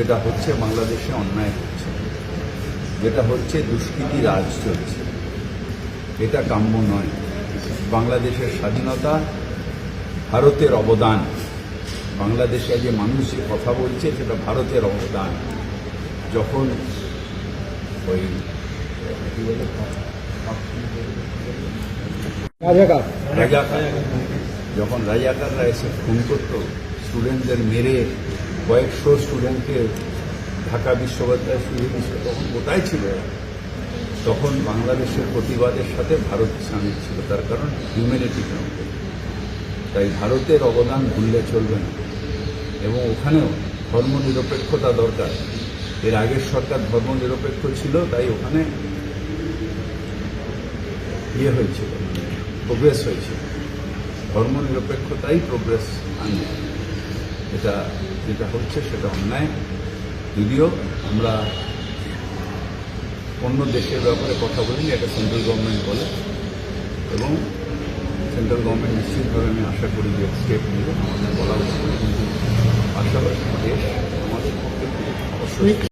যেটা হচ্ছে বাংলাদেশে অন্যায় হচ্ছে যেটা হচ্ছে দুষ্কৃতি রাজ চলছে। এটা কাম্য নয়। বাংলাদেশের স্বাধীনতা ভারতের অবদান। বাংলাদেশে যে মানুষ কথা বলছে সেটা ভারতের অবদান। যখন ওই রাজাকার। যখন রাজাকাররা এসে খুন করতো স্টুডেন্টদের মেরে কয়েকশো স্টুডেন্টকে ঢাকা বিশ্ববিদ্যালয় দিচ্ছে তখন কোথায় ছিল। তখন বাংলাদেশের প্রতিবাদের সাথে ভারত সামিল ছিল, তার কারণ হিউম্যানিটি তাই ভারতের অবদান ভুললে চলবে না। এবং ওখানেও ধর্মনিরপেক্ষতা দরকার। এর আগের সরকার ধর্মনিরপেক্ষ ছিল, তাই ওখানে ইয়ে হয়েছিল প্রোগ্রেস হয়েছিল। ধর্মনিরপেক্ষতাই প্রোগ্রেস আনবে। এটা যেটা হচ্ছে সেটা অন্যায়। যদিও আমরা অন্য দেশের ব্যাপারে কথা বলিনি, এটা সেন্ট্রাল গভর্নমেন্ট বলে। এবং সেন্ট্রাল গভর্নমেন্ট নিশ্চিতভাবে আমি আশা করি যে স্টেপ নেবে, আমাদের বলা উচিত কিন্তু পাশাপাশি দেশ, আমাদের পক্ষে